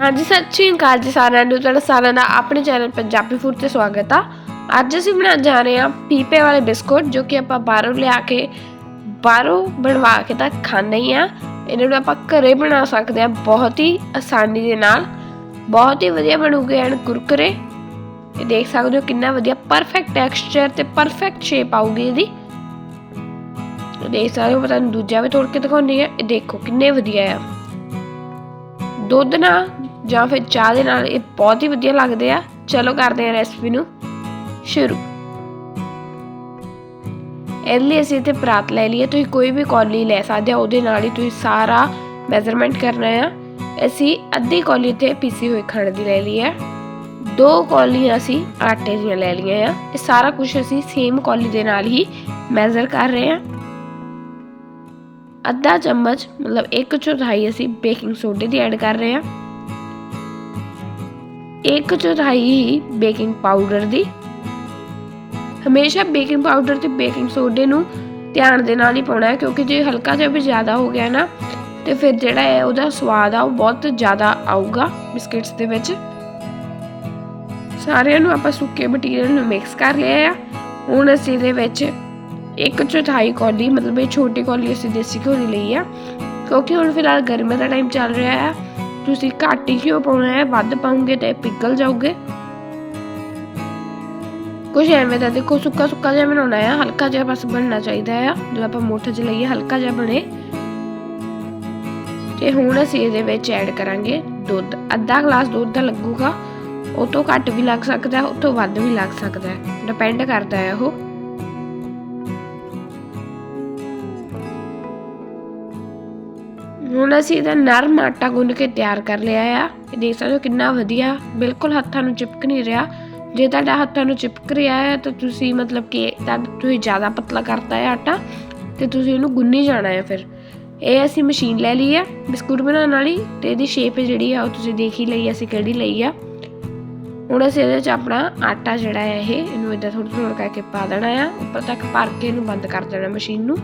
ਹਾਂਜੀ, ਸਤਿ ਸ਼੍ਰੀ ਅਕਾਲ ਜੀ ਸਾਰਿਆਂ ਨੂੰ। ਤੁਹਾਡਾ ਸਾਰਿਆਂ ਦਾ ਆਪਣੇ ਚੈਨਲ ਪੰਜਾਬੀ ਫੂਡ ਤੇ ਸਵਾਗਤ ਆ। ਅੱਜ ਅਸੀਂ ਬਣਾਉਣ ਜਾ ਰਹੇ ਹਾਂ ਪੀਪੇ ਵਾਲੇ ਬਿਸਕੁਟ, ਜੋ ਕਿ ਆਪਾਂ ਬਾਹਰੋਂ ਲਿਆ ਕੇ, ਬਾਹਰੋਂ ਬਣਵਾ ਕੇ ਤਾਂ ਖਾਂਦੇ ਹੀ ਆ। ਇਹਨਾਂ ਨੂੰ ਆਪਾਂ ਘਰੇ ਬਣਾ ਸਕਦੇ ਆ ਬਹੁਤ ਹੀ ਆਸਾਨੀ ਦੇ ਨਾਲ। ਬਹੁਤ ਹੀ ਵਧੀਆ ਬਣੂਗੇ ਐਨ ਕੁਰਕਰੇ। ਇਹ ਦੇਖ ਸਕਦੇ ਹੋ ਕਿੰਨਾ ਵਧੀਆ ਪਰਫੈਕਟ ਟੈਕਸਚਰ ਤੇ ਪਰਫੈਕਟ ਸ਼ੇਪ ਆਊਗੀ ਇਹਦੀ। ਦੇਖ ਸਕਦੇ ਹੋ ਪਤਾ ਨਹੀਂ ਦੂਜਾ ਵੀ ਤੋੜ ਕੇ ਦਿਖਾਉਣੀ ਆ ਇਹ ਦੇਖੋ ਕਿੰਨੇ ਵਧੀਆ ਆ। ਦੁੱਧ ਨਾਲ ਜਾਂ ਫਿਰ ਚਾਹ ਦੇ ਨਾਲ ਇਹ ਬਹੁਤ ਹੀ ਵਧੀਆ ਲੱਗਦੇ ਆ। ਚਲੋ ਕਰਦੇ ਆ ਰੈਸਪੀ ਨੂੰ ਸ਼ੁਰੂ। ਇਹਦੇ ਲਈ ਅਸੀਂ ਇੱਥੇ ਪਰਾਤ ਲੈ ਲਈ ਹੈ। ਤੁਸੀਂ ਕੋਈ ਵੀ ਕੌਲੀ ਲੈ ਸਕਦੇ ਹੋ, ਉਹਦੇ ਨਾਲ ਹੀ ਤੁਸੀਂ ਸਾਰਾ ਮੈਜ਼ਰਮੈਂਟ ਕਰਨਾ ਆ। ਅਸੀਂ ਅੱਧੀ ਕੌਲੀ ਤੇ ਪੀਸੀ ਹੋਈ ਖੰਡ ਦੀ ਲੈ ਲਈ ਹੈ। ਦੋ ਕੌਲੀਆਂ ਅਸੀਂ ਆਟੇ ਦੀਆਂ ਲੈ ਲਈਆਂ ਆ। ਇਹ ਸਾਰਾ ਕੁਝ ਅਸੀਂ ਸੇਮ ਕੌਲੀ ਦੇ ਨਾਲ ਹੀ ਮੈਜ਼ਰ ਕਰ ਰਹੇ ਹਾਂ। ਅੱਧਾ ਚਮਚ, ਮਤਲਬ 1 ਚੌਥਾਈ ਅਸੀਂ ਬੇਕਿੰਗ ਸੋਡੇ ਦੀ ਐਡ ਕਰ ਰਹੇ ਹਾਂ। ਇੱਕ ਚੌਥਾਈ ਹੀ ਬੇਕਿੰਗ ਪਾਊਡਰ ਦੀ। ਹਮੇਸ਼ਾ ਬੇਕਿੰਗ ਪਾਊਡਰ ਤੇ ਬੇਕਿੰਗ ਸੋਡੇ ਨੂੰ ਧਿਆਨ ਦੇ ਨਾਲ ਹੀ ਪਾਉਣਾ ਹੈ, ਕਿਉਂਕਿ ਜੇ ਹਲਕਾ ਜਿਹਾ ਵੀ ਜ਼ਿਆਦਾ ਹੋ ਗਿਆ ਨਾ, ਤੇ ਫਿਰ ਜਿਹੜਾ ਹੈ ਉਹਦਾ ਸਵਾਦ ਆ, ਉਹ ਬਹੁਤ ਜ਼ਿਆਦਾ ਆਊਗਾ ਬਿਸਕਟਸ ਦੇ ਵਿੱਚ। ਸਾਰਿਆਂ ਨੂੰ ਆਪਾਂ ਸੁੱਕੇ ਮਟੀਰੀਅਲ ਨੂੰ ਮਿਕਸ ਕਰ ਲਿਆ ਆ। ਹੁਣ ਅਸੀਂ ਇਹਦੇ ਵਿੱਚ ਇੱਕ ਚੌਥਾਈ ਕੌਲੀ, ਮਤਲਬ ਇਹ ਛੋਟੀ ਕੌਲੀ ਅਸੀਂ ਦੇਸੀ ਘਿਓ ਲਈ ਆ, ਕਿਉਂਕਿ ਹੁਣ ਫਿਲਹਾਲ ਗਰਮੀ ਦਾ ਟਾਈਮ ਚੱਲ ਰਿਹਾ ਆ ਤੁਸੀਂ ਘੱਟ ਹੀ ਘਿਓ ਪਾਉਣਾ ਹੈ? ਵੱਧ ਪਾਉਂਗੇ ਤਾਂ ਪਿਘਲ ਜਾਓਗੇ। ਕੁਝ ਐਵੇਂ ਦਾ ਦੇਖੋ, ਸੁੱਕਾ ਸੁੱਕਾ ਜਿਹਾ ਬਣਾਉਣਾ ਹੈ ਹਲਕਾ ਜਿਹਾ ਬਸ ਬਣਨਾ ਚਾਹੀਦਾ ਹੈ ਜਦੋਂ ਆਪਾਂ ਮੋਠੇ 'ਚ ਲਈਏ, ਹਲਕਾ ਜਿਹਾ ਬਣੇ। ਤੇ ਹੁਣ ਅਸੀਂ ਇਹਦੇ ਵਿੱਚ ਐਡ ਕਰਾਂਗੇ ਦੁੱਧ। ਅੱਧਾ ਗਲਾਸ ਦੁੱਧ ਦਾ ਲੱਗੂਗਾ। ਉਹ ਤੋਂ ਘੱਟ ਵੀ ਲੱਗ ਸਕਦਾ ਹੈ ਉਹ ਤੋਂ ਵੱਧ ਵੀ ਲੱਗ ਸਕਦਾ। ਹੈ ਡਿਪੈਂਡ ਕਰਦਾ ਹੈ ਉਹ। ਹੁਣ ਅਸੀਂ ਇਹਦਾ ਨਰਮ ਆਟਾ ਗੁੰਨ ਕੇ ਤਿਆਰ ਕਰ ਲਿਆ ਆ। ਇਹ ਦੇਖ ਸਕਦੇ ਹੋ ਕਿੰਨਾ ਵਧੀਆ, ਬਿਲਕੁਲ ਹੱਥਾਂ ਨੂੰ ਚਿਪਕ ਨਹੀਂ ਰਿਹਾ। ਜੇ ਤੁਹਾਡਾ ਹੱਥਾਂ ਨੂੰ ਚਿਪਕ ਰਿਹਾ ਹੈ ਤਾਂ ਤੁਸੀਂ ਮਤਲਬ ਕਿ ਤਾਂ ਤੁਸੀਂ ਜ਼ਿਆਦਾ ਪਤਲਾ ਕਰਤਾ ਹੈ ਆਟਾ ਤੇ ਤੁਸੀਂ ਉਹਨੂੰ ਗੁੰਨੀ ਜਾਣਾ ਹੈ ਫਿਰ। ਇਹ ਅਸੀਂ ਮਸ਼ੀਨ ਲੈ ਲਈ ਹੈ ਬਿਸਕੁਟ ਬਣਾਉਣ ਵਾਲੀ ਤੇ ਇਹਦੀ ਸ਼ੇਪ ਜਿਹੜੀ ਆ ਉਹ ਤੁਸੀਂ ਦੇਖ ਹੀ ਲਈ ਅਸੀਂ ਕਿਹੜੀ ਲਈ ਆ। ਹੁਣ ਅਸੀਂ ਇਹਦੇ 'ਚ ਆਪਣਾ ਆਟਾ ਜਿਹੜਾ ਹੈ ਇਹ, ਇਹਨੂੰ ਇਦਾਂ ਥੋੜਾ ਥੋੜਾ ਕਰਕੇ ਪਾ ਦੇਣਾ ਆ। ਉੱਪਰ ਤੱਕ ਭਰ ਕੇ ਇਹਨੂੰ ਬੰਦ ਕਰ ਦੇਣਾ ਮਸ਼ੀਨ ਨੂੰ।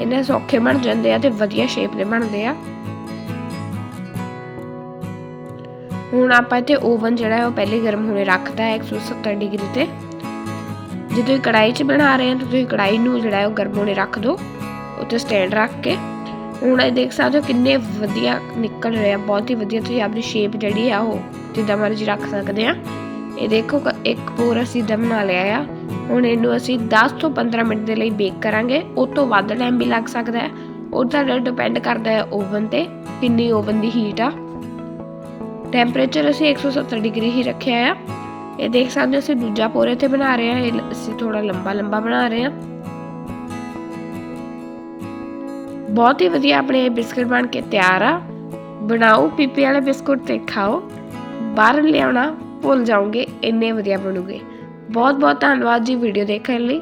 ਇਹਨੇ ਸੌਖੇ ਬਣ ਜਾਂਦੇ ਆ ਤੇ ਵਧੀਆ ਸ਼ੇਪ ਦੇ ਬਣਦੇ ਆ। ਹੁਣ ਆਪਾਂ ਇੱਥੇ ਓਵਨ ਜਿਹੜਾ ਹੈ ਉਹ ਪਹਿਲੇ ਗਰਮ ਹੋਣੇ ਰੱਖਦਾ ਹੈ 170 ਡਿਗਰੀ ਤੇ। ਜੇ ਤੁਸੀਂ ਕੜਾਈ 'ਚ ਬਣਾ ਰਹੇ ਹੋ ਤਾਂ ਤੁਸੀਂ ਕੜਾਈ ਨੂੰ ਜਿਹੜਾ ਹੈ ਉਹ ਗਰਮ ਹੋਣੇ ਰੱਖ ਦਿਓ, ਉੱਤੇ ਸਟੈਂਡ ਰੱਖ ਕੇ। ਹੁਣ ਇਹ ਦੇਖ ਸਕਦੇ ਹੋ ਕਿੰਨੇ ਵਧੀਆ ਨਿਕਲ ਰਿਹਾ ਬਹੁਤ ਹੀ ਵਧੀਆ ਤੁਸੀਂ ਆਪਣੀ ਸ਼ੇਪ ਜਿਹੜੀ ਆ ਉਹ ਜਿੱਦਾਂ ਮਰਜ਼ੀ ਰੱਖ ਸਕਦੇ ਆ। ਇਹ ਦੇਖੋ ਕ- ਇੱਕ ਪੂਰਾ ਸਿੱਧਾ ਬਣਾ ਲਿਆ ਆ। ਹੁਣ ਇਹਨੂੰ ਅਸੀਂ 10 ਤੋਂ 15 ਮਿੰਟ ਦੇ ਲਈ ਬੇਕ ਕਰਾਂਗੇ। ਉਹ ਤੋਂ ਵੱਧ ਟਾਈਮ ਵੀ ਲੱਗ ਸਕਦਾ ਹੈ। ਉਹ ਤੁਹਾਡਾ ਡਿਪੈਂਡ ਕਰਦਾ ਹੈ ਓਵਨ ਤੇ, ਕਿੰਨੀ ਓਵਨ ਦੀ ਹੀਟ ਆ। ਟੈਂਪਰੇਚਰ ਅਸੀਂ 170 ਡਿਗਰੀ ਹੀ ਰੱਖਿਆ ਆ। ਇਹ ਦੇਖ ਸਕਦੇ ਹੋ, ਅਸੀਂ ਦੂਜਾ ਪੋਰੇ ਤੇ ਬਣਾ ਰਹੇ ਹਾਂ ਇਹ ਅਸੀਂ ਥੋੜਾ ਲੰਬਾ ਲੰਬਾ ਬਣਾ ਰਹੇ ਹਾਂ ਬਹੁਤ ਹੀ ਵਧੀਆ ਆਪਣੇ ਇਹ ਬਿਸਕੁਟ ਬਣ ਕੇ ਤਿਆਰ ਆ। ਬਣਾਓ, ਪੀਪੀ ਵਾਲੇ ਬਿਸਕੁਟ ਤੇ ਖਾਓ। ਬਾਹਰ ਲਿਆਉਣਾ ਭੁੱਲ ਜਾਓਗੇ ਇੰਨੇ ਵਧੀਆ ਬਣੂਗੇ। ਬਹੁਤ ਬਹੁਤ ਧੰਨਵਾਦ ਜੀ ਵੀਡੀਓ ਦੇਖਣ ਲਈ।